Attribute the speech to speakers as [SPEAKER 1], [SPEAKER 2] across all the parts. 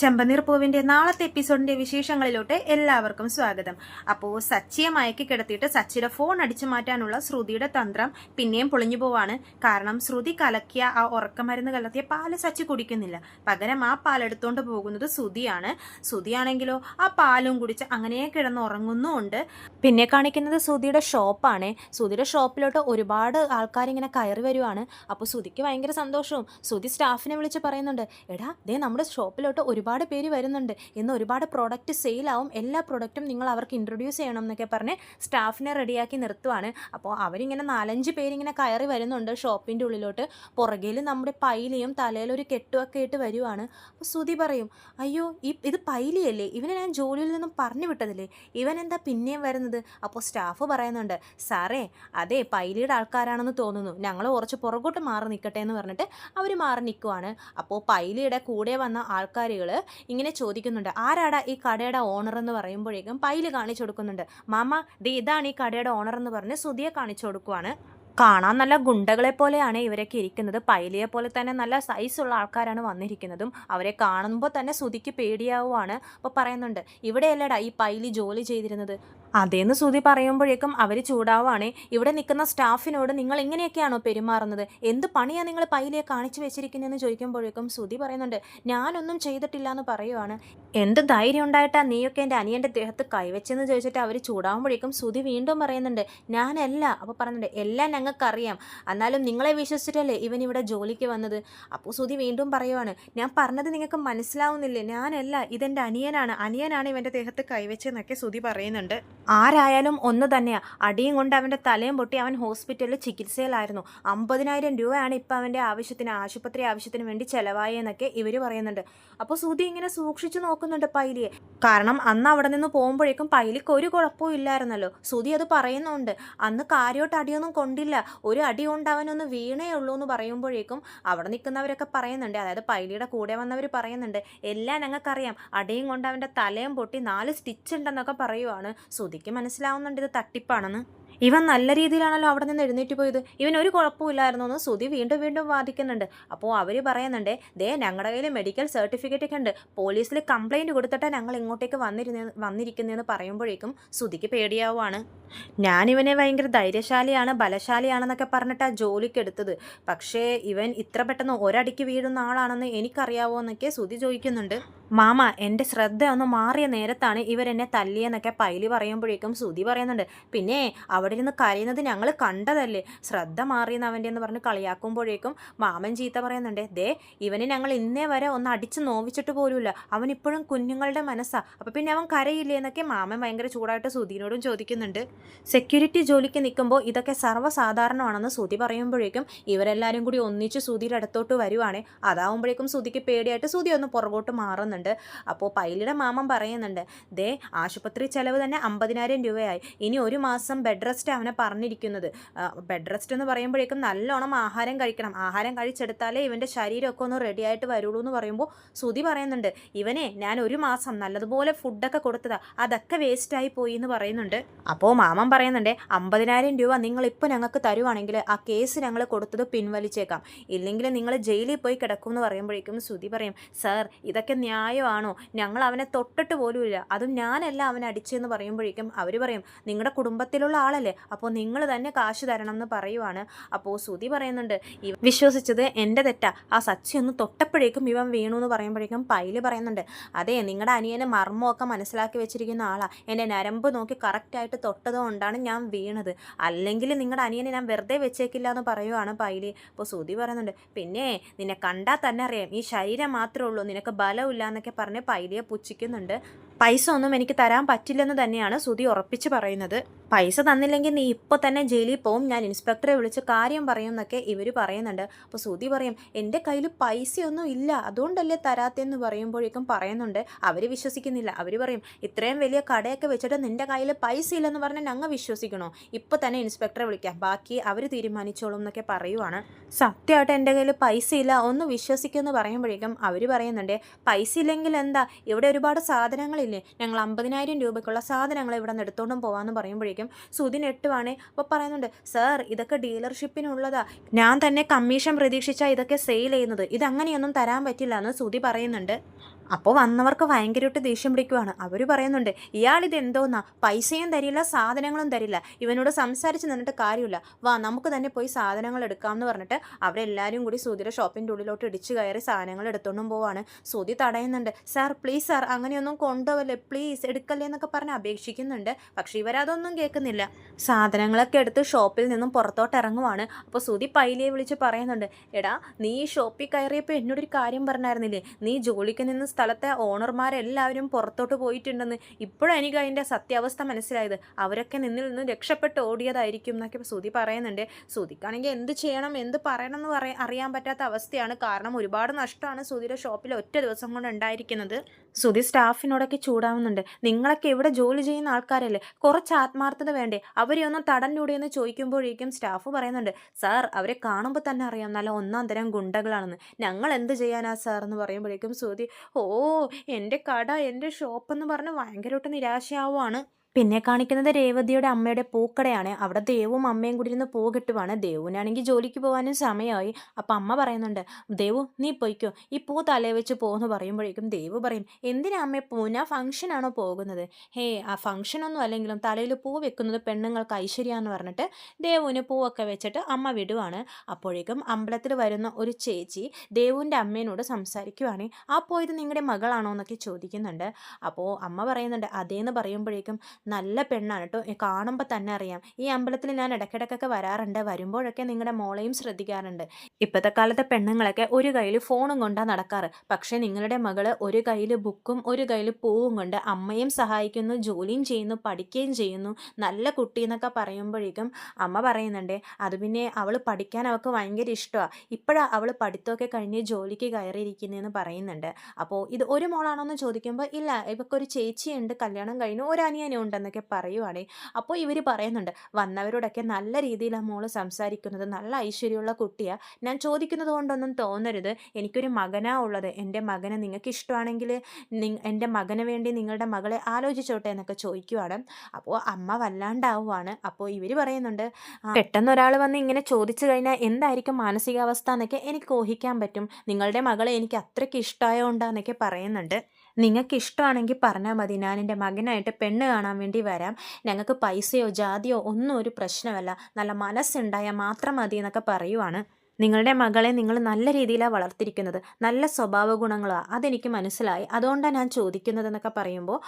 [SPEAKER 1] ചെമ്പനീർ പൂവിന്റെ നാളത്തെ എപ്പിസോഡിന്റെ വിശേഷങ്ങളിലോട്ട് എല്ലാവർക്കും സ്വാഗതം. അപ്പോ സച്ചിയെ മയക്കി കിടത്തിയിട്ട് സച്ചിയുടെ ഫോൺ അടിച്ചു മാറ്റാനുള്ള ശ്രുതിയുടെ തന്ത്രം പിന്നെയും പൊളിഞ്ഞു പോവാണ്. കാരണം ശ്രുതി കലക്കിയ ആ ഉറക്കമരുന്ന് കലർത്തിയ പാൽ സച്ചി കുടിക്കുന്നില്ല. പകരം ആ പാൽ എടുത്തുകൊണ്ട് പോകുന്നത് ശ്രുതിയാണ്. ശ്രുതിയാണെങ്കിലോ ആ പാലും കുടിച്ച് അങ്ങനെ കിടന്ന് ഉറങ്ങുന്നുമുണ്ട്. പിന്നെ കാണിക്കുന്നത് ശ്രുതിയുടെ ഷോപ്പാണ്. ശ്രുതിയുടെ ഷോപ്പിലോട്ട് ഒരുപാട് ആൾക്കാർ ഇങ്ങനെ കയറി വരുവാണ്. അപ്പോൾ ശ്രുതിക്ക് ഭയങ്കര സന്തോഷവും. ശ്രുതി സ്റ്റാഫിനെ വിളിച്ച് പറയുന്നുണ്ട് എടാ ദേ നമ്മുടെ ഷോപ്പിലോട്ട് ഒരുപാട് പേര് വരുന്നുണ്ട്. ഇന്ന് ഒരുപാട് പ്രോഡക്റ്റ് സെയിലാവും എല്ലാ പ്രോഡക്റ്റും നിങ്ങൾ അവർക്ക് ഇൻട്രൊഡ്യൂസ് ചെയ്യണം എന്നൊക്കെ പറഞ്ഞ് സ്റ്റാഫിനെ റെഡിയാക്കി നിർത്തുവാണ്. അപ്പോൾ അവരിങ്ങനെ നാലഞ്ച് പേരിങ്ങനെ കയറി വരുന്നുണ്ട് ഷോപ്പിന്റെ ഉള്ളിലോട്ട്. പുറകിൽ നമ്മുടെ പൈലിയും തലയിലൊരു കെട്ടുമൊക്കെ ഇട്ട് വരുവാണ്. അപ്പോൾ ശ്രുതി പറയും അയ്യോ ഈ ഇത് പൈലിയല്ലേ? ഇവനെ ഞാൻ ജോലിയിൽ നിന്നും പറഞ്ഞു വിട്ടതില്ലേ? ഇവൻ എന്താ പിന്നെയും വരുന്നത്? അപ്പോൾ സ്റ്റാഫ് പറയുന്നുണ്ട് സാറേ അതെ പൈലിയുടെ ആൾക്കാരാണെന്ന് തോന്നുന്നു. ഞങ്ങൾ കുറച്ച് പുറകോട്ട് മാറി നിൽക്കട്ടെ എന്ന് പറഞ്ഞിട്ട് അവർ മാറി നിൽക്കുവാണ്. അപ്പോൾ പൈലിയുടെ കൂടെ വന്ന ആൾക്കാരുകൾ ഇങ്ങനെ ചോദിക്കുന്നുണ്ട് ആരാടാ ഈ കടയുടെ ഓണർ എന്ന് പറയുമ്പോഴേക്കും പൈൽ കാണിച്ചു കൊടുക്കുന്നുണ്ട്? മാമ ദേ ഇതാണ് ഈ കടയുടെ ഓണർ എന്ന് പറഞ്ഞ് സുധിയെ കാണിച്ചു കൊടുക്കുവാണ്. കാണാൻ നല്ല ഗുണ്ടകളെ പോലെയാണ് ഇവരൊക്കെ ഇരിക്കുന്നത്. പൈലിയെ പോലെ തന്നെ നല്ല സൈസുള്ള ആൾക്കാരാണ് വന്നിരിക്കുന്നതും. അവരെ കാണുമ്പോൾ തന്നെ സുതിക്ക് പേടിയാവുകയാണ് അപ്പോൾ പറയുന്നുണ്ട് ഇവിടെയല്ലടാ ഈ പൈലി ജോലി ചെയ്തിരുന്നത്? അതേന്ന് സുതി പറയുമ്പോഴേക്കും അവർ ചൂടാവുകയാണ് ഇവിടെ നിൽക്കുന്ന സ്റ്റാഫിനോട് നിങ്ങൾ എങ്ങനെയൊക്കെയാണോ പെരുമാറുന്നത്? എന്ത് പണിയാണ് നിങ്ങൾ പൈലിയെ കാണിച്ചു വെച്ചിരിക്കുന്നതെന്ന് ചോദിക്കുമ്പോഴേക്കും സുതി പറയുന്നുണ്ട് ഞാനൊന്നും ചെയ്തിട്ടില്ല എന്ന് പറയുവാണ്. എന്ത് ധൈര്യം ഉണ്ടായിട്ടാ നീയൊക്കെ എന്റെ അനിയന്റെ ദേഹത്ത് കൈവച്ചെന്ന് ചോദിച്ചിട്ട് അവർ ചൂടാവുമ്പോഴേക്കും സുതി വീണ്ടും പറയുന്നുണ്ട് ഞാനല്ല. അപ്പോൾ പറയുന്നുണ്ട് എല്ലാം ഞങ്ങൾക്കറിയാം. എന്നാലും നിങ്ങളെ വിശ്വസിച്ചിട്ടല്ലേ ഇവൻ ഇവിടെ ജോലിക്ക് വന്നത്? അപ്പോൾ സുധി വീണ്ടും പറയുവാണ് ഞാൻ പറഞ്ഞത് നിങ്ങൾക്ക് മനസ്സിലാവുന്നില്ലേ? ഞാനല്ല ഇതെന്റെ അനിയനാണ്. അനിയനാണ് ഇവന്റെ ദേഹത്ത് കൈവച്ചെന്നൊക്കെ സുധി പറയുന്നുണ്ട്. ആരായാലും ഒന്ന് തന്നെയാണ് അടിയും കൊണ്ട് അവന്റെ തലയും പൊട്ടി അവൻ ഹോസ്പിറ്റലിൽ ചികിത്സയിലായിരുന്നു. അമ്പതിനായിരം രൂപയാണ് ഇപ്പം അവന്റെ ആവശ്യത്തിന് ആശുപത്രി ആവശ്യത്തിന് വേണ്ടി ചിലവായെന്നൊക്കെ ഇവർ പറയുന്നുണ്ട്. അപ്പോൾ സുധി ഇങ്ങനെ സൂക്ഷിച്ചു നോക്കുന്നുണ്ട് പൈലിയെ. കാരണം അന്ന് അവിടെ നിന്ന് പോകുമ്പോഴേക്കും പൈലിക്ക് ഒരു കുഴപ്പവും ഇല്ലായിരുന്നല്ലോ. സുധി അത് പറയുന്നുണ്ട്. അന്ന് കാര്യമായിട്ട് അടിയൊന്നും കൊണ്ടില്ല ഒരു അടി കൊണ്ട് അവനൊന്ന് വീണേ ഉള്ളൂ എന്ന് പറയുമ്പോഴേക്കും അവിടെ നിൽക്കുന്നവരൊക്കെ പറയുന്നുണ്ട്. അതായത് പൈലിയുടെ കൂടെ വന്നവർ പറയുന്നുണ്ട്. എല്ലാം ഞങ്ങൾക്കറിയാം. അടിയും കൊണ്ട് അവന്റെ തലയും പൊട്ടി നാല് സ്റ്റിച്ച് ഉണ്ടെന്നൊക്കെ പറയുവാണ്. ശ്രുതിക്ക് മനസ്സിലാവുന്നുണ്ട് ഇത് തട്ടിപ്പാണെന്ന്. ഇവൻ നല്ല രീതിയിലാണല്ലോ അവിടെ നിന്ന് എഴുന്നേറ്റ് പോയത്. ഇവൻ ഒരു കുഴപ്പമില്ലായിരുന്നു എന്ന് സുതി വീണ്ടും വീണ്ടും വാദിക്കുന്നുണ്ട്. അപ്പോൾ അവർ പറയുന്നുണ്ട് ദേ ഞങ്ങളുടെ കയ്യിൽ മെഡിക്കൽ സർട്ടിഫിക്കറ്റ് ഒക്കെ ഉണ്ട്. പോലീസിൽ കംപ്ലൈന്റ് കൊടുത്തിട്ടാണ് ഞങ്ങൾ ഇങ്ങോട്ടേക്ക് വന്നിരുന്ന വന്നിരിക്കുന്നതെന്ന് പറയുമ്പോഴേക്കും സുതിക്ക് പേടിയാവുകയാണ് ഞാനിവനെ ഭയങ്കര ധൈര്യശാലിയാണ് ബലശാലിയാണെന്നൊക്കെ പറഞ്ഞിട്ടാണ് ജോലിക്ക് എടുത്തത് പക്ഷേ ഇവൻ ഇത്ര പെട്ടെന്ന് ഒരടിക്ക് വീഴുന്ന ആളാണെന്ന് എനിക്കറിയാവോ എന്നൊക്കെ സുതി ചോദിക്കുന്നുണ്ട്. മാമ എന്റെ ശ്രദ്ധ ഒന്ന് മാറിയ നേരത്താണ് ഇവരെന്നെ തല്ലിയെന്നൊക്കെ പൈലി പറയുമ്പോഴേക്കും സുതി പറയുന്നുണ്ട്. പിന്നെ അവിടെ ഇരുന്ന് കരയുന്നത് ഞങ്ങൾ കണ്ടതല്ലേ? ശ്രദ്ധ മാറിയെന്ന് അവന്റെ എന്ന് പറഞ്ഞ് കളിയാക്കുമ്പോഴേക്കും മാമൻ ചീത്ത പറയുന്നുണ്ട്. ദേ ഇവനെ ഞങ്ങൾ ഇന്നേ വരെ ഒന്ന് അടിച്ച് നോവിച്ചിട്ട് പോലുമില്ല. അവൻ ഇപ്പോഴും കുഞ്ഞുങ്ങളുടെ മനസ്സാണ് അപ്പം പിന്നെ അവൻ കരയില്ലേ എന്നൊക്കെ മാമൻ ഭയങ്കര ചൂടായിട്ട് സുധീനോടും ചോദിക്കുന്നുണ്ട്. സെക്യൂരിറ്റി ജോലിക്ക് നിൽക്കുമ്പോൾ ഇതൊക്കെ സർവസാധാരണമാണെന്ന് ശ്രുതി പറയുമ്പോഴേക്കും ഇവരെല്ലാവരും കൂടി ഒന്നിച്ച് ശ്രുതിയുടെ അടുത്തോട്ട് വരുവാണേ. അതാവുമ്പോഴേക്കും ശ്രുതിക്ക് പേടിയായിട്ട് ശ്രുതി ഒന്ന് പുറകോട്ട് മാറുന്നുണ്ട്. അപ്പോൾ പൈലിയുടെ മാമൻ പറയുന്നുണ്ട് ദേ ആശുപത്രി ചെലവ് തന്നെ അമ്പതിനായിരം രൂപയായി. ഇനി ഒരു മാസം ബെഡ് റെസ്റ്റ് അവനെ പറഞ്ഞിരിക്കുന്നത്. ബെഡ് റെസ്റ്റ് എന്ന് പറയുമ്പോഴേക്കും നല്ലോണം ആഹാരം കഴിക്കണം. ആഹാരം കഴിച്ചെടുത്താലേ ഇവന്റെ ശരീരമൊക്കെ ഒന്ന് റെഡി ആയിട്ട് വരുള്ളൂ എന്ന് പറയുമ്പോൾ ശ്രുതി പറയുന്നുണ്ട് ഇവനെ ഞാൻ ഒരു മാസം നല്ലതുപോലെ ഫുഡൊക്കെ കൊടുത്തതാ. അതൊക്കെ വേസ്റ്റായി പോയി എന്ന് പറയുന്നുണ്ട്. അപ്പോൾ മാമൻ പറയുന്നുണ്ട് അമ്പതിനായിരം രൂപ നിങ്ങൾ ഇപ്പോൾ ഞങ്ങൾക്ക് തരുവാണെങ്കിൽ ആ കേസ് ഞങ്ങൾ കൊടുത്തത് പിൻവലിച്ചേക്കാം. ഇല്ലെങ്കിൽ നിങ്ങൾ ജയിലിൽ പോയി കിടക്കും എന്ന് പറയുമ്പോഴേക്കും ശ്രുതി പറയും സാർ ഇതൊക്കെ ന്യായമാണോ? ഞങ്ങൾ അവനെ തൊട്ടിട്ട് പോലുമില്ല അതും ഞാനല്ല അവനെ അടിച്ചെന്ന് പറയുമ്പോഴേക്കും അവർ പറയും നിങ്ങളുടെ കുടുംബത്തിലുള്ള ആളല്ലേ? അപ്പോൾ നിങ്ങൾ തന്നെ കാശ് തരണം എന്ന് പറയുവാണ്. അപ്പോൾ ശ്രുതി പറയുന്നുണ്ട് വിശ്വസിച്ചത് എന്റെ തെറ്റാ. ആ സച്ചി ഒന്ന് തൊട്ടപ്പോഴേക്കും ഇവൻ വീണു എന്ന് പറയുമ്പോഴേക്കും പൈൽ പറയുന്നുണ്ട് അതെ നിങ്ങളുടെ അനിയന് മർമ്മമൊക്കെ മനസ്സിലാക്കി വെച്ചിരിക്കുന്ന ആളാണ് എന്റെ നരമ്പ് നോക്കി കറക്റ്റായിട്ട് തൊട്ടത് കൊണ്ടാണ് ഞാൻ വീണത്. അല്ലെങ്കിൽ നിങ്ങളുടെ അനിയനെ ഞാൻ വെറുതെ വെച്ചേക്കില്ല എന്ന് പറയുവാണ് പൈലി. അപ്പോൾ സുധി പറയുന്നുണ്ട് പിന്നെ നിന്നെ കണ്ടാൽ തന്നെ അറിയാം ഈ ശരീരം മാത്രമേ ഉള്ളൂ നിനക്ക് ബലമില്ല എന്നൊക്കെ പറഞ്ഞ് പൈലിയെ പുച്ഛിക്കുന്നുണ്ട്. പൈസ ഒന്നും എനിക്ക് തരാൻ പറ്റില്ലെന്ന് തന്നെയാണ് സുധി ഉറപ്പിച്ച് പറയുന്നത്. പൈസ തന്നില്ലെങ്കിൽ നീ ഇപ്പോൾ തന്നെ ജയിലിൽ പോവും. ഞാൻ ഇൻസ്പെക്ടറെ വിളിച്ച് കാര്യം പറയും എന്നൊക്കെ ഇവർ പറയുന്നുണ്ട്. അപ്പോൾ സുധി പറയും എന്റെ കയ്യിൽ പൈസയൊന്നും ഇല്ല. അതുകൊണ്ടല്ലേ തരാത്തെന്ന് പറയുമ്പോഴേക്കും പറയുന്നുണ്ട്. അവർ വിശ്വസിക്കുന്നില്ല. അവർ പറയും ഇത്രയും വലിയ കടയൊക്കെ വെച്ചിട്ട് നിന്റെ കയ്യിൽ പൈസ ഇല്ലെന്ന് പറഞ്ഞാൽ ഞങ്ങൾ വിശ്വസിക്കണോ? ഇപ്പോൾ തന്നെ ഇൻസ്പെക്ടറെ വിളിക്കാം. ബാക്കി അവർ തീരുമാനിച്ചോളും എന്നൊക്കെ പറയുവാണ്. സത്യമായിട്ട് എന്റെ കയ്യിൽ പൈസ ഇല്ല. ഒന്ന് വിശ്വസിക്കുമെന്ന് പറയുമ്പോഴേക്കും അവർ പറയുന്നുണ്ട് പൈസ ഇല്ലെങ്കിൽ എന്താ? ഇവിടെ ഒരുപാട് സാധനങ്ങളില്ലേ ഞങ്ങൾ അമ്പതിനായിരം രൂപയ്ക്കുള്ള സാധനങ്ങൾ ഇവിടെ നിന്ന് എടുത്തോണ്ടും പോകാമെന്ന് പറയുമ്പോഴേക്കും സുധിൻ എട്ടുവാണേ. അപ്പോൾ പറയുന്നുണ്ട് സാർ ഇതൊക്കെ ഡീലർഷിപ്പിനുള്ളതാ. ഞാൻ തന്നെ കമ്മീഷൻ പ്രതീക്ഷിച്ചാൽ ഇതൊക്കെ സെയിൽ ചെയ്യുന്നത്. ഇതങ്ങനെയൊന്നും തരാൻ പറ്റില്ല എന്ന് സുധി പറയുന്നുണ്ട്. അപ്പോൾ വന്നവർക്ക് ഭയങ്കരമായിട്ട് ദേഷ്യം പിടിക്കുവാണ്. അവർ പറയുന്നുണ്ട് ഇയാളിത് എന്തോന്നാ പൈസയും തരില്ല സാധനങ്ങളും തരില്ല. ഇവനോട് സംസാരിച്ച് നിന്നിട്ട് കാര്യമില്ല. വാ നമുക്ക് തന്നെ പോയി സാധനങ്ങൾ എടുക്കാം എന്ന് പറഞ്ഞിട്ട് അവരെല്ലാവരും കൂടി സുധിയുടെ ഷോപ്പിന്റെ ഉള്ളിലോട്ട് ഇടിച്ചു കയറി സാധനങ്ങൾ എടുത്തോണ്ടും പോവാണ്. സുധി തടയുന്നുണ്ട് സാർ പ്ലീസ് സാർ അങ്ങനെയൊന്നും കൊണ്ടുപോവല്ലേ? പ്ലീസ് എടുക്കല്ലേ എന്നൊക്കെ പറഞ്ഞ് അപേക്ഷിക്കുന്നുണ്ട്. പക്ഷേ ഇവരതൊന്നും കേൾക്കുന്നില്ല. സാധനങ്ങളൊക്കെ എടുത്ത് ഷോപ്പിൽ നിന്നും പുറത്തോട്ട് ഇറങ്ങുവാണ്. അപ്പോൾ സുധി പൈലിയെ വിളിച്ച് പറയുന്നുണ്ട് എടാ നീ ഈ ഷോപ്പിൽ കയറിയപ്പോൾ എന്നോടൊരു കാര്യം പറഞ്ഞായിരുന്നില്ലേ? നീ ജോലിക്ക് നിന്ന് സ്ഥലത്തെ ഓണർമാരെല്ലാവരും പുറത്തോട്ട് പോയിട്ടുണ്ടെന്ന് ഇപ്പോഴാണ് എനിക്ക് അതിന്റെ സത്യാവസ്ഥ മനസ്സിലായത്. അവരൊക്കെ നിന്നിൽ നിന്ന് രക്ഷപ്പെട്ട് ഓടിയതായിരിക്കും എന്നൊക്കെ സുധി പറയുന്നുണ്ട്. സുധിക്കാണെങ്കിൽ എന്ത് ചെയ്യണം എന്ത് പറയണം എന്ന് പറയാൻ അറിയാൻ പറ്റാത്ത അവസ്ഥയാണ്. കാരണം ഒരുപാട് നഷ്ടമാണ് സുധിയുടെ ഷോപ്പിൽ ഒറ്റ ദിവസം കൊണ്ട് ഉണ്ടായിരിക്കുന്നത്. സുതി സ്റ്റാഫിനോടൊക്കെ ചൂടാവുന്നുണ്ട്. നിങ്ങളൊക്കെ ഇവിടെ ജോലി ചെയ്യുന്ന ആൾക്കാരല്ലേ? കുറച്ച് ആത്മാർത്ഥത വേണ്ടേ? അവരെ ഒന്ന് തടഞ്ഞൂടെ എന്ന് ചോദിക്കുമ്പോഴേക്കും സ്റ്റാഫ് പറയുന്നുണ്ട് സാർ അവരെ കാണുമ്പോൾ തന്നെ അറിയാം. നല്ല ഒന്നാം തരം ഗുണ്ടകളാണെന്ന്. ഞങ്ങൾ എന്ത് ചെയ്യാനാ സാർ? എന്ന് പറയുമ്പോഴേക്കും സുതി ഓ എന്റെ കട എന്റെ ഷോപ്പ് എന്ന് പറഞ്ഞ് ഭയങ്കരമായിട്ട് നിരാശയാവുകയാണ് പിന്നെ കാണിക്കുന്നത് രേവതിയുടെ അമ്മയുടെ പൂക്കടയാണ്. അവിടെ ദേവും അമ്മയും കൂടി ഇരുന്ന് പൂ കിട്ടുവാണ്. ദേവുവിനാണെങ്കിൽ ജോലിക്ക് പോകാനും സമയമായി. അപ്പം അമ്മ പറയുന്നുണ്ട് ദേവു നീ പോയിക്കോ. ഈ പൂ തലേ വെച്ച് പോകുമെന്ന് പറയുമ്പോഴേക്കും ദേവ് പറയും എന്തിനാ അമ്മ പൂന? ഫംഗ്ഷനാണോ പോകുന്നത്? ഹേ ആ ഫംഗ്ഷനൊന്നും അല്ലെങ്കിലും തലയിൽ പൂ വെക്കുന്നത് പെണ്ണുങ്ങൾക്ക് ഐശ്വര്യാന്ന് പറഞ്ഞിട്ട് ദേവുവിന് പൂവൊക്കെ വെച്ചിട്ട് അമ്മ വിടുവാണ്. അപ്പോഴേക്കും അമ്പലത്തിൽ വരുന്ന ഒരു ചേച്ചി ദേവുവിന്റെ അമ്മേനോട് സംസാരിക്കുവാണ് ആ പോയത് നിങ്ങളുടെ മകളാണോ? എന്നൊക്കെ ചോദിക്കുന്നുണ്ട്. അപ്പോൾ അമ്മ പറയുന്നുണ്ട് അതേന്ന് പറയുമ്പോഴേക്കും നല്ല പെണ്ണാണ് കേട്ടോ കാണുമ്പോൾ തന്നെ അറിയാം. ഈ അമ്പലത്തിൽ ഞാൻ ഇടയ്ക്കിടയ്ക്കൊക്കെ വരാറുണ്ട്. വരുമ്പോഴൊക്കെ നിങ്ങളുടെ മോളെയും ശ്രദ്ധിക്കാറുണ്ട്. ഇപ്പോഴത്തെ കാലത്തെ പെണ്ണുങ്ങളൊക്കെ ഒരു കയ്യിൽ ഫോണും കൊണ്ടാണ് നടക്കാറ്. പക്ഷേ നിങ്ങളുടെ മകൾ ഒരു കയ്യിൽ ബുക്കും ഒരു കയ്യിൽ പൂവും കൊണ്ട് അമ്മയും സഹായിക്കുന്നു ജോലിയും ചെയ്യുന്നു പഠിക്കുകയും ചെയ്യുന്നു നല്ല കുട്ടി എന്നൊക്കെ പറയുമ്പോഴേക്കും അമ്മ പറയുന്നുണ്ട് അത് പിന്നെ അവൾ പഠിക്കാൻ അവൾക്ക് ഭയങ്കര ഇഷ്ടമാണ് ഇപ്പോഴാണ് അവൾ പഠിത്തമൊക്കെ കഴിഞ്ഞ് ജോലിക്ക് കയറിയിരിക്കുന്നതെന്ന് പറയുന്നുണ്ട്. അപ്പോൾ ഇത് ഒരു മോളാണോ എന്ന് ചോദിക്കുമ്പോൾ ഇല്ല ഇവക്കൊരു ചേച്ചിയുണ്ട്. കല്യാണം കഴിഞ്ഞു ഒരു അനിയനും ഉണ്ടെന്നൊക്കെ പറയുവാണേ. അപ്പോൾ ഇവർ പറയുന്നുണ്ട് വന്നവരോടൊക്കെ നല്ല രീതിയിലാണ് മോൾ സംസാരിക്കുന്നത്. നല്ല ഐശ്വര്യമുള്ള കുട്ടിയാണ് ഞാൻ ചോദിക്കുന്നത് കൊണ്ടൊന്നും തോന്നരുത്. എനിക്കൊരു മകനാ ഉള്ളത്. എന്റെ മകനെ നിങ്ങൾക്ക് ഇഷ്ടമാണെങ്കിൽ എന്റെ മകന് വേണ്ടി നിങ്ങളുടെ മകളെ ആലോചിച്ചോട്ടെ എന്നൊക്കെ ചോദിക്കുവാണ്. അപ്പോൾ അമ്മ വല്ലാണ്ടാവുകയാണ് അപ്പോൾ ഇവർ പറയുന്നുണ്ട് "ആ, പെട്ടെന്ന് ഒരാൾ വന്ന് ഇങ്ങനെ ചോദിച്ചു കഴിഞ്ഞാൽ എന്തായിരിക്കും മാനസികാവസ്ഥ എന്നൊക്കെ എനിക്ക് ഊഹിക്കാൻ പറ്റും. നിങ്ങളുടെ മകളെ എനിക്ക് അത്രയ്ക്ക് ഇഷ്ടമായോണ്ടാന്നൊക്കെ പറയുന്നുണ്ട്. നിങ്ങൾക്ക് ഇഷ്ടമാണെങ്കിൽ പറഞ്ഞാൽ മതി. ഞാൻ എന്റെ മകനായിട്ട് പെണ്ണ് കാണാൻ വേണ്ടി വരാം. ഞങ്ങൾക്ക് പൈസയോ ജാതിയോ ഒന്നും ഒരു പ്രശ്നമല്ല. നല്ല മനസ്സുണ്ടായാൽ മാത്രം മതി എന്നൊക്കെ പറയുവാണ്. നിങ്ങളുടെ മകളെ നിങ്ങൾ നല്ല രീതിയിലാണ് വളർത്തിയിരിക്കുന്നത്. നല്ല സ്വഭാവ ഗുണങ്ങളാണ് അതെനിക്ക് മനസ്സിലായി. അതുകൊണ്ടാണ് ഞാൻ ചോദിക്കുന്നതെന്നൊക്കെ പറയുമ്പോൾ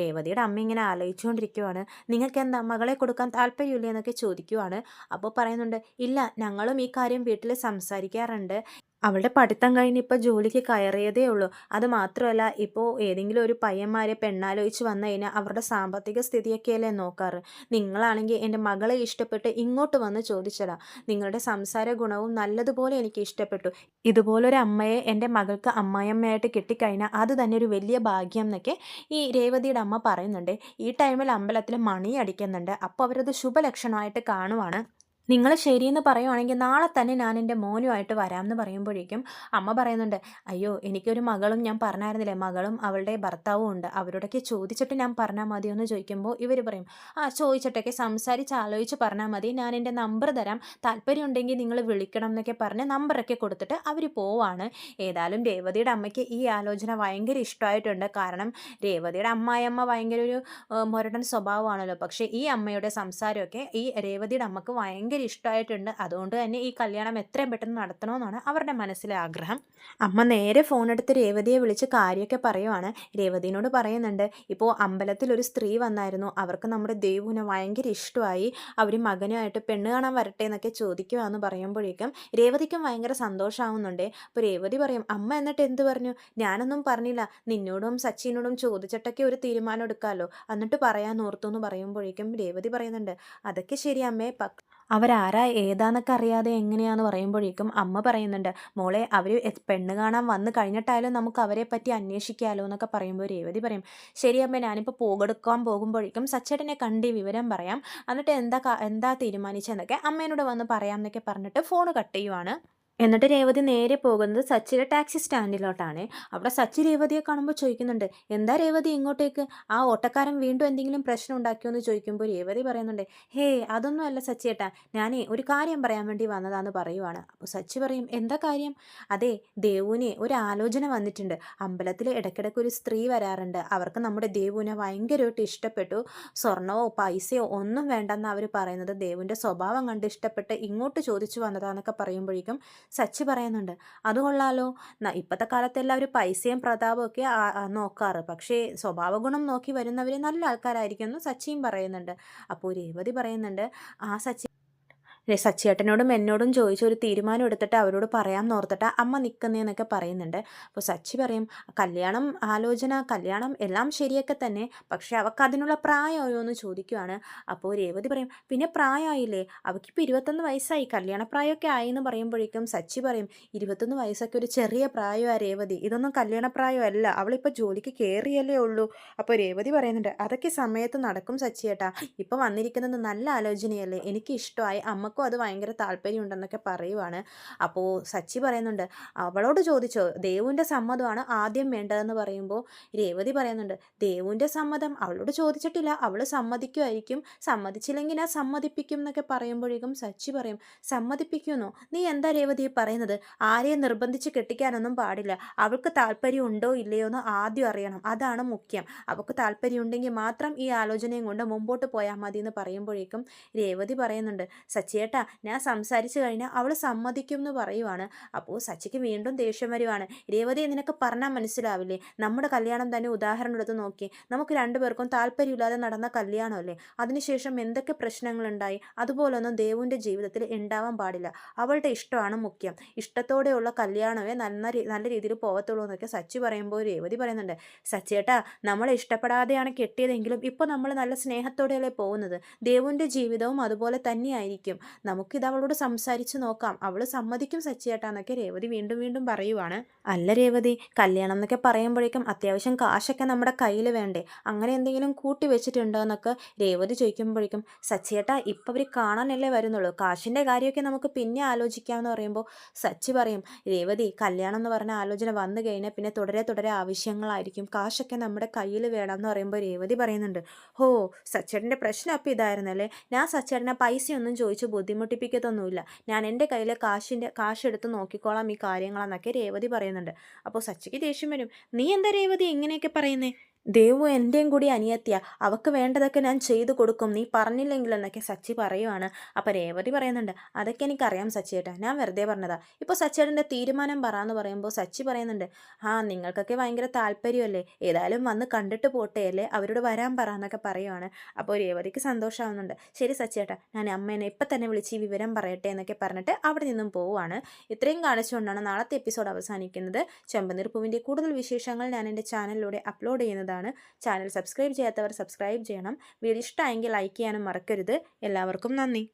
[SPEAKER 1] രേവതിയുടെ അമ്മ ഇങ്ങനെ ആലോചിച്ചുകൊണ്ടിരിക്കുവാണ്. നിങ്ങൾക്ക് എന്താ മകളെ കൊടുക്കാൻ താല്പര്യമില്ല എന്നൊക്കെ ചോദിക്കുവാണ്. അപ്പോൾ പറയുന്നുണ്ട് ഇല്ല ഞങ്ങളും ഈ കാര്യം വീട്ടിൽ സംസാരിക്കാറുണ്ട്. അവളുടെ പഠിത്തം കഴിഞ്ഞ് ഇപ്പോൾ ജോലിക്ക് കയറിയതേ ഉള്ളൂ. അത് മാത്രമല്ല ഇപ്പോൾ ഏതെങ്കിലും ഒരു പയ്യന്മാരെ പെണ്ണാലോചിച്ച് വന്നു കഴിഞ്ഞാൽ അവരുടെ സാമ്പത്തിക സ്ഥിതിയൊക്കെയല്ലേ നോക്കാറ്? നിങ്ങളാണെങ്കിൽ എന്റെ മകളെ ഇഷ്ടപ്പെട്ട് ഇങ്ങോട്ട് വന്ന് ചോദിച്ചതാ. നിങ്ങളുടെ സംസാര ഗുണവും നല്ലതുപോലെ എനിക്ക് ഇഷ്ടപ്പെട്ടു. ഇതുപോലൊരു അമ്മയെ എന്റെ മകൾക്ക് അമ്മായിയമ്മയായിട്ട് കിട്ടിക്കഴിഞ്ഞാൽ അത് തന്നെ ഒരു വലിയ ഭാഗ്യം എന്നൊക്കെ ഈ രേവതിയുടെ അമ്മ പറയുന്നുണ്ട്. ഈ ടൈമിൽ അമ്പലത്തിൽ മണി അടിക്കുന്നുണ്ട്. അപ്പോൾ അവരത് ശുഭലക്ഷണമായിട്ട് കാണുവാണ്. നിങ്ങൾ ശരിയെന്ന് പറയുവാണെങ്കിൽ നാളെ തന്നെ ഞാൻ എന്റെ മോനുമായിട്ട് വരാമെന്ന് പറയുമ്പോഴേക്കും അമ്മ പറയുന്നുണ്ട് അയ്യോ എനിക്കൊരു മകളും ഞാൻ പറഞ്ഞായിരുന്നില്ലേ? മകളും അവളുടെ ഭർത്താവും ഉണ്ട്. അവരോടൊക്കെ ചോദിച്ചിട്ട് ഞാൻ പറഞ്ഞാൽ മതിയോ എന്ന് ചോദിക്കുമ്പോൾ ഇവർ പറയും ആ ചോദിച്ചിട്ടൊക്കെ സംസാരിച്ച് ആലോചിച്ച് പറഞ്ഞാൽ മതി. ഞാൻ എന്റെ നമ്പർ തരാം. താല്പര്യം ഉണ്ടെങ്കിൽ നിങ്ങൾ വിളിക്കണം എന്നൊക്കെ പറഞ്ഞ് നമ്പറൊക്കെ കൊടുത്തിട്ട് അവർ പോവാണ്. ഏതായാലും രേവതിയുടെ അമ്മയ്ക്ക് ഈ ആലോചന ഭയങ്കര ഇഷ്ടമായിട്ടുണ്ട്. കാരണം രേവതിയുടെ അമ്മായിയമ്മ ഭയങ്കര ഒരു മുരടൻ സ്വഭാവമാണല്ലോ. പക്ഷേ ഈ അമ്മയുടെ സംസാരമൊക്കെ ഈ രേവതിയുടെ അമ്മയ്ക്ക് ഭയങ്കര ഇഷ്ടമായിട്ടുണ്ട് അതുകൊണ്ട് തന്നെ ഈ കല്യാണം എത്രയും പെട്ടെന്ന് നടത്തണമെന്നാണ് അവരുടെ മനസ്സിലെ ആഗ്രഹം. അമ്മ നേരെ ഫോൺ എടുത്ത് രേവതിയെ വിളിച്ച് കാര്യമൊക്കെ പറയുവാണ്. രേവതിനോട് പറയുന്നുണ്ട് ഇപ്പോൾ അമ്പലത്തിൽ ഒരു സ്ത്രീ വന്നായിരുന്നു. അവർക്ക് നമ്മുടെ ദേവുവിനെ ഭയങ്കര ഇഷ്ടമായി. അവർ മകനുമായിട്ട് പെണ്ണ് കാണാൻ വരട്ടെ എന്നൊക്കെ ചോദിക്കുവാന്ന് പറയുമ്പോഴേക്കും രേവതിക്കും ഭയങ്കര സന്തോഷമാവുന്നുണ്ട് അപ്പോൾ രേവതി പറയും അമ്മ എന്നിട്ട് എന്ത് പറഞ്ഞു? ഞാനൊന്നും പറഞ്ഞില്ല. നിന്നോടും സച്ചിനോടും ചോദിച്ചിട്ടൊക്കെ ഒരു തീരുമാനം എടുക്കാമല്ലോ എന്നിട്ട് പറയാൻ ഓർത്തു എന്ന് പറയുമ്പോഴേക്കും രേവതി പറയുന്നുണ്ട് അതൊക്കെ ശരി അമ്മേ അവരാരാ? ഏതാന്നൊക്കെ അറിയാതെ എങ്ങനെയാന്ന് പറയുമ്പോഴേക്കും അമ്മ പറയുന്നുണ്ട് മോളെ അവർ പെണ്ണ് കാണാൻ വന്ന് കഴിഞ്ഞിട്ടായാലും നമുക്ക് അവരെ പറ്റി അന്വേഷിക്കാമല്ലോ എന്നൊക്കെ പറയുമ്പോൾ രേവതി പറയും. ശരി അമ്മ ഞാനിപ്പോൾ പോകെടുക്കാൻ പോകുമ്പോഴേക്കും സച്ചേട്ടനെ കണ്ട് വിവരം പറയാം. എന്നിട്ട് എന്താ എന്താ തീരുമാനിച്ചതെന്നൊക്കെ അമ്മേനോട് വന്ന് പറയാം എന്നൊക്കെ പറഞ്ഞിട്ട് ഫോൺ കട്ട് ചെയ്യുവാണ്. എന്നിട്ട് രേവതി നേരെ പോകുന്നത് സച്ചിയുടെ ടാക്സി സ്റ്റാൻഡിലോട്ടാണ്. അവിടെ സച്ചി രേവതിയെ കാണുമ്പോൾ ചോദിക്കുന്നുണ്ട് എന്താ രേവതി ഇങ്ങോട്ടേക്ക്? ആ ഓട്ടക്കാരൻ വീണ്ടും എന്തെങ്കിലും പ്രശ്നം ഉണ്ടാക്കിയോ എന്ന് ചോദിക്കുമ്പോൾ രേവതി പറയുന്നുണ്ട് ഹേ അതൊന്നുമല്ല സച്ചിയേട്ടാ. ഞാനേ ഒരു കാര്യം പറയാൻ വേണ്ടി വന്നതാന്ന് പറയുവാണ്. അപ്പോൾ സച്ചി പറയും എന്താ കാര്യം? അതെ ദേവുവിനെ ഒരു ആലോചന വന്നിട്ടുണ്ട്. അമ്പലത്തിൽ ഇടയ്ക്കിടയ്ക്ക് ഒരു സ്ത്രീ വരാറുണ്ട്. അവർക്ക് നമ്മുടെ ദേവുവിനെ ഭയങ്കരമായിട്ട് ഇഷ്ടപ്പെട്ടു. സ്വർണമോ പൈസയോ ഒന്നും വേണ്ടെന്ന് അവർ പറയുന്നത്. ദേവുവിന്റെ സ്വഭാവം കണ്ട് ഇഷ്ടപ്പെട്ട് ഇങ്ങോട്ട് ചോദിച്ചു വന്നതാന്നൊക്കെ പറയുമ്പോഴേക്കും സച്ചി പറയുന്നുണ്ട്. അത് കൊള്ളാലോ. ഇപ്പോഴത്തെ കാലത്ത് എല്ലാവരും പൈസയും പ്രതാപവും ഒക്കെ നോക്കാറ്. പക്ഷേ സ്വഭാവഗുണം നോക്കി വരുന്നവർ നല്ല ആൾക്കാരായിരിക്കും എന്ന് സച്ചിയും പറയുന്നുണ്ട്. അപ്പോൾ രേവതി പറയുന്നുണ്ട് ആ സച്ചി സച്ചിയേട്ടനോടും എന്നോടും ചോദിച്ച് ഒരു തീരുമാനം എടുത്തിട്ട് അവരോട് പറയാൻ ഓർത്തിട്ട് അമ്മ നിൽക്കുന്നതെന്നൊക്കെ പറയുന്നുണ്ട്. അപ്പോൾ സച്ചി പറയും കല്യാണം ആലോചന കല്യാണം എല്ലാം ശരിയൊക്കെ തന്നെ പക്ഷേ അവൾക്ക് അതിനുള്ള പ്രായമായോ? എന്ന് ചോദിക്കുവാണ്. അപ്പോൾ രേവതി പറയും പിന്നെ പ്രായമായില്ലേ? അവൾക്കിപ്പോൾ ഇരുപത്തൊന്ന് വയസ്സായി കല്യാണപ്രായമൊക്കെ ആയി എന്ന് പറയുമ്പോഴേക്കും സച്ചി പറയും ഇരുപത്തൊന്ന് വയസ്സൊക്കെ ഒരു ചെറിയ പ്രായമാണ് രേവതി ഇതൊന്നും കല്യാണപ്രായമല്ല അവളിപ്പോൾ ജോലിക്ക് കയറിയല്ലേ ഉള്ളൂ. അപ്പോൾ രേവതി പറയുന്നുണ്ട് അതൊക്കെ സമയത്ത് നടക്കും സച്ചിയേട്ടാ ഇപ്പം വന്നിരിക്കുന്നത് നല്ല ആലോചനയല്ലേ എനിക്ക് ഇഷ്ടമായി അമ്മക്കും അത് ഭയങ്കര താല്പര്യമുണ്ടെന്നൊക്കെ പറയുവാണ്. അപ്പോൾ സച്ചി പറയുന്നുണ്ട് അവളോട് ചോദിച്ചോ ദേവുവിന്റെ സമ്മതമാണ് ആദ്യം വേണ്ടതെന്ന് പറയുമ്പോൾ രേവതി പറയുന്നുണ്ട് ദേവുവിന്റെ സമ്മതം അവളോട് ചോദിച്ചിട്ടില്ല അവൾ സമ്മതിക്കുമായിരിക്കും. സമ്മതിച്ചില്ലെങ്കിൽ ഞാൻ സമ്മതിപ്പിക്കും എന്നൊക്കെ പറയുമ്പോഴേക്കും സച്ചി പറയും സമ്മതിപ്പിക്കുമെന്നോ? നീ എന്താ രേവതി പറയുന്നത്? ആരെയും നിർബന്ധിച്ച് കെട്ടിക്കാനൊന്നും പാടില്ല. അവൾക്ക് താല്പര്യം ഉണ്ടോ ഇല്ലയോ എന്ന് ആദ്യം അറിയണം. അതാണ് മുഖ്യം. അവൾക്ക് താല്പര്യം ഉണ്ടെങ്കിൽ മാത്രം ഈ ആലോചനയും കൊണ്ട് മുമ്പോട്ട് പോയാൽ മതി എന്ന് പറയുമ്പോഴേക്കും രേവതി പറയുന്നുണ്ട് സച്ചിയേട്ടാ ഞാൻ സംസാരിച്ചു കഴിഞ്ഞാൽ അവൾ സമ്മതിക്കും എന്ന് പറയുവാണ്. അപ്പോൾ സച്ചിക്ക് വീണ്ടും ദേഷ്യം വരുവാണ്. രേവതി നിനക്ക് പറഞ്ഞാൽ മനസ്സിലാവില്ലേ? നമ്മുടെ കല്യാണം തന്നെ ഉദാഹരണം എടുത്ത് നോക്കി. നമുക്ക് രണ്ടുപേർക്കും താല്പര്യമില്ലാതെ നടന്ന കല്യാണമല്ലേ? അതിനുശേഷം എന്തൊക്കെ പ്രശ്നങ്ങളുണ്ടായി? അതുപോലൊന്നും ദേവുവിന്റെ ജീവിതത്തിൽ ഉണ്ടാവാൻ പാടില്ല. അവളുടെ ഇഷ്ടമാണ് മുഖ്യം. ഇഷ്ടത്തോടെയുള്ള കല്യാണമേ നല്ല നല്ല രീതിയിൽ പോകത്തുള്ളൂ എന്നൊക്കെ സച്ചി പറയുമ്പോൾ രേവതി പറയുന്നുണ്ട്. സച്ചിയേട്ടാ നമ്മളെ ഇഷ്ടപ്പെടാതെയാണ് കെട്ടിയതെങ്കിലും ഇപ്പോൾ നമ്മൾ നല്ല സ്നേഹത്തോടെയല്ലേ പോകുന്നത്? ദേവുവിന്റെ ജീവിതവും അതുപോലെ തന്നെയായിരിക്കും. നമുക്കിത് അവളോട് സംസാരിച്ച് നോക്കാം. അവൾ സമ്മതിക്കും സച്ചിയേട്ടാന്നൊക്കെ രേവതി വീണ്ടും വീണ്ടും പറയുവാണ്. അല്ല രേവതി കല്യാണം എന്നൊക്കെ പറയുമ്പോഴേക്കും അത്യാവശ്യം കാശൊക്കെ നമ്മുടെ കയ്യിൽ വേണ്ടേ? അങ്ങനെ എന്തെങ്കിലും കൂട്ടി വെച്ചിട്ടുണ്ടോ എന്നൊക്കെ രേവതി ചോദിക്കുമ്പോഴേക്കും സച്ചിയേട്ടാ ഇപ്പം അവർ കാണാനല്ലേ വരുന്നുള്ളൂ. കാശിന്റെ കാര്യമൊക്കെ നമുക്ക് പിന്നെ ആലോചിക്കാമെന്ന് പറയുമ്പോൾ സച്ചി പറയും രേവതി കല്യാണം എന്ന് പറഞ്ഞ ആലോചന വന്നു കഴിഞ്ഞാൽ പിന്നെ തുടരെ തുടരെ ആവശ്യങ്ങളായിരിക്കും. കാശൊക്കെ നമ്മുടെ കയ്യിൽ വേണം എന്ന് പറയുമ്പോൾ രേവതി പറയുന്നുണ്ട്. ഹോ സച്ചേട്ടന്റെ പ്രശ്നം അപ്പം ഇതായിരുന്നല്ലേ? ഞാൻ സച്ചേട്ടനെ പൈസയൊന്നും ചോദിച്ച് ബുദ്ധിമുട്ടിപ്പിക്കത്തൊന്നുമില്ല. ഞാൻ എന്റെ കയ്യിലെ കാശിന്റെ കാശ് എടുത്ത് നോക്കിക്കോളാം ഈ കാര്യങ്ങളെന്നൊക്കെ രേവതി പറയുന്നുണ്ട്. അപ്പോൾ സച്ചിക്ക് ദേഷ്യം വരും. നീ എന്താ രേവതി ഇങ്ങനെയൊക്കെ പറയുന്നേ? ദേവു എന്റെയും കൂടി അനിയത്തിയ. അവക്ക് വേണ്ടതൊക്കെ ഞാൻ ചെയ്തു കൊടുക്കും. നീ പറഞ്ഞില്ലെങ്കിലെന്നൊക്കെ സച്ചി പറയുവാണ്. അപ്പം രേവതി പറയുന്നുണ്ട് അതൊക്കെ എനിക്കറിയാം സച്ചിയേട്ടാ. ഞാൻ വെറുതെ പറഞ്ഞതാ. ഇപ്പോൾ സച്ചിയേട്ടന്റെ തീരുമാനം പറ എന്ന് പറയുമ്പോൾ സച്ചി പറയുന്നുണ്ട് ആ നിങ്ങൾക്കൊക്കെ ഭയങ്കര താല്പര്യമല്ലേ? ഏതായാലും വന്ന് കണ്ടിട്ട് പോട്ടെ അല്ലേ? അവരോട് വരാൻ പറ എന്നൊക്കെ പറയുവാണ്. അപ്പോൾ രേവതിക്ക് സന്തോഷമാവുന്നുണ്ട് ശരി സച്ചിയേട്ടാ ഞാൻ അമ്മേനെ ഇപ്പം തന്നെ വിളിച്ച് ഈ വിവരം പറയട്ടെ എന്നൊക്കെ പറഞ്ഞിട്ട് അവിടെ നിന്നും പോവുകയാണ് ഇത്രയും കാണിച്ചുകൊണ്ടാണ് നാളത്തെ എപ്പിസോഡ് അവസാനിക്കുന്നത്. ചെമ്പനീർ പൂവിന്റെ കൂടുതൽ വിശേഷങ്ങൾ ഞാൻ എന്റെ ചാനലിലൂടെ അപ്ലോഡ് ചെയ്യുന്നതാണ് ചാനൽ സബ്സ്ക്രൈബ് ചെയ്യാത്തവർ സബ്സ്ക്രൈബ് ചെയ്യണം വീഡിയോ ഇഷ്ടമായെങ്കിൽ ലൈക്ക് ചെയ്യാനും മറക്കരുത്. എല്ലാവർക്കും നന്ദി.